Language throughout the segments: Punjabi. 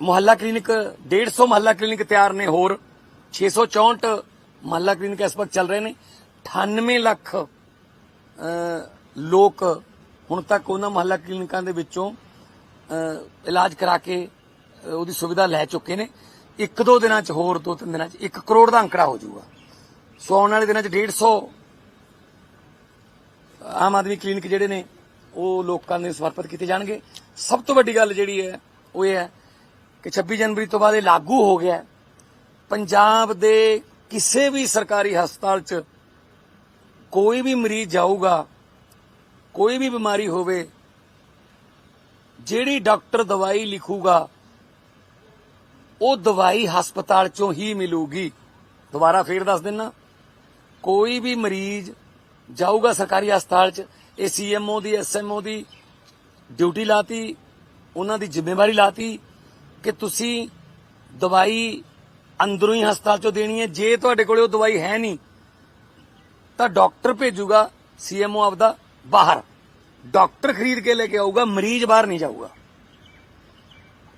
ਮੁਹੱਲਾ ਕਲੀਨਿਕ 150 ਮੁਹੱਲਾ ਕਲੀਨਿਕ ਤਿਆਰ ਨੇ ਹੋਰ। 664 ਮੁਹੱਲਾ ਕਲੀਨਿਕ ਇਸ ਵਕਤ ਚੱਲ ਰਹੇ ਨੇ। 98 ਲੱਖ ਲੋਕ ਹੁਣ ਤੱਕ ਉਹਨਾਂ ਮੁਹੱਲਾ ਕਲੀਨਿਕਾਂ ਦੇ ਵਿੱਚੋਂ ਇਲਾਜ ਕਰਾ ਕੇ ਉਹਦੀ ਸੁਵਿਧਾ ਲੈ ਚੁੱਕੇ ਨੇ। ਇੱਕ ਦੋ ਦਿਨਾਂ 'ਚ ਹੋਰ, ਦੋ ਤਿੰਨ ਦਿਨਾਂ 'ਚ 1 ਕਰੋੜ ਦਾ ਅੰਕੜਾ ਹੋ ਜਾਊਗਾ। ਸੋ ਆਉਣ ਵਾਲੇ ਦਿਨਾਂ 'ਚ 150 ਆਮ ਆਦਮੀ ਕਲੀਨਿਕ ਜਿਹੜੇ ਨੇ, ਉਹ ਲੋਕਾਂ ਦੇ ਸਮਰਪਿਤ ਕੀਤੇ ਜਾਣਗੇ। ਸਭ ਤੋਂ ਵੱਡੀ ਗੱਲ ਜਿਹੜੀ ਹੈ, ਉਹ ਇਹ ਹੈ ਕਿ 26 ਜਨਵਰੀ ਤੋਂ ਬਾਅਦ ਇਹ ਲਾਗੂ ਹੋ ਗਿਆ ਪੰਜਾਬ ਦੇ ਕਿਸੇ ਵੀ ਸਰਕਾਰੀ ਹਸਪਤਾਲ 'ਚ ਕੋਈ ਵੀ ਮਰੀਜ਼ ਜਾਊਗਾ, ਕੋਈ ਵੀ ਬਿਮਾਰੀ ਹੋਵੇ, ਜਿਹੜੀ ਡਾਕਟਰ ਦਵਾਈ ਲਿਖੂਗਾ, ਉਹ ਦਵਾਈ ਹਸਪਤਾਲ 'ਚੋਂ ਹੀ ਮਿਲੂਗੀ। ਦੁਬਾਰਾ ਫੇਰ ਦੱਸ ਦਿੰਨਾ, ਕੋਈ ਵੀ ਮਰੀਜ਼ ਜਾਊਗਾ ਸਰਕਾਰੀ ਹਸਪਤਾਲ 'ਚ, ਇਹ ਸੀਐਮਓ ਦੀ ਐਸਐਮਓ ਦੀ ਡਿਊਟੀ ਲਾਤੀ, ਉਹਨਾਂ ਦੀ ਜ਼ਿੰਮੇਵਾਰੀ ਲਾਤੀ ਕਿ ਤੁਸੀਂ ਦਵਾਈ ਅੰਦਰੋਂ ਹੀ ਹਸਪਤਾਲ 'ਚੋਂ ਦੇਣੀ ਹੈ। ਜੇ ਤੁਹਾਡੇ ਕੋਲੇ ਉਹ ਦਵਾਈ ਹੈ ਨਹੀਂ, ਤਾਂ ਡਾਕਟਰ ਭੇਜੂਗਾ ਸੀਐਮਓ ਆਪਦਾ ਬਾਹਰ। ਡਾਕਟਰ ਖਰੀਦ ਕੇ ਲੈ ਕੇ ਆਊਗਾ, ਮਰੀਜ਼ ਬਾਹਰ ਨਹੀਂ ਜਾਊਗਾ।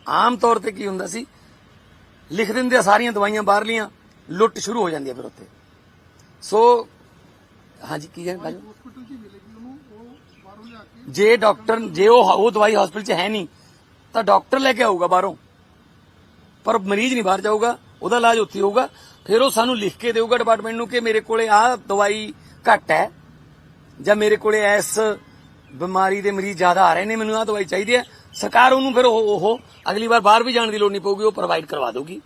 ਆਮ ਤੌਰ ਤੇ ਕੀ ਹੁੰਦਾ ਸੀ? ਲਿਖ ਦਿੰਦੇ ਆ ਸਾਰੀਆਂ ਦਵਾਈਆਂ ਬਾਹਰਲੀਆਂ ਲੁੱਟ ਸ਼ੁਰੂ ਹੋ ਜਾਂਦੀ ਹੈ ਫਿਰ ਉੱਥੇ। ਸੋ, ਹਾਂਜੀ, ਕੀ ਹੈ ਜੇ ਡਾਕਟਰ, ਜੇ ਉਹ ਉਹ ਦਵਾਈ ਹਸਪੀਟਲ 'ਚ ਹੈ ਨਹੀਂ, ਤਾਂ ਡਾਕਟਰ ਲੈ ਕੇ ਆਊਗਾ ਬਾਹਰੋਂ। ਪਰ ਮਰੀਜ਼ ਨਹੀਂ ਬਾਹਰ ਜਾਊਗਾ, ਉਹਦਾ ਇਲਾਜ ਉੱਥੇ ਹੋਊਗਾ। ਫਿਰ ਉਹ ਸਾਨੂੰ ਲਿਖ ਕੇ ਦੇਊਗਾ ਡਿਪਾਰਟਮੈਂਟ ਨੂੰ ਕਿ ਮੇਰੇ ਕੋਲੇ ਆਹ ਦਵਾਈ ਘੱਟ ਹੈ, ਜਾਂ ਮੇਰੇ ਕੋਲੇ ਇਸ ਬਿਮਾਰੀ ਦੇ ਮਰੀਜ਼ ਜ਼ਿਆਦਾ ਆ ਰਹੇ ਨੇ, ਮੈਨੂੰ ਆਹ ਦਵਾਈ ਚਾਹੀਦੀ ਹੈ। ਸਰਕਾਰ ਉਹਨੂੰ ਫਿਰ ਉਹ ਉਹ ਅਗਲੀ ਵਾਰ ਬਾਹਰ ਵੀ ਜਾਣ ਦੀ ਲੋੜ ਨਹੀਂ ਪਊਗੀ, ਉਹ ਪ੍ਰੋਵਾਈਡ ਕਰਵਾ ਦੇਊਗੀ।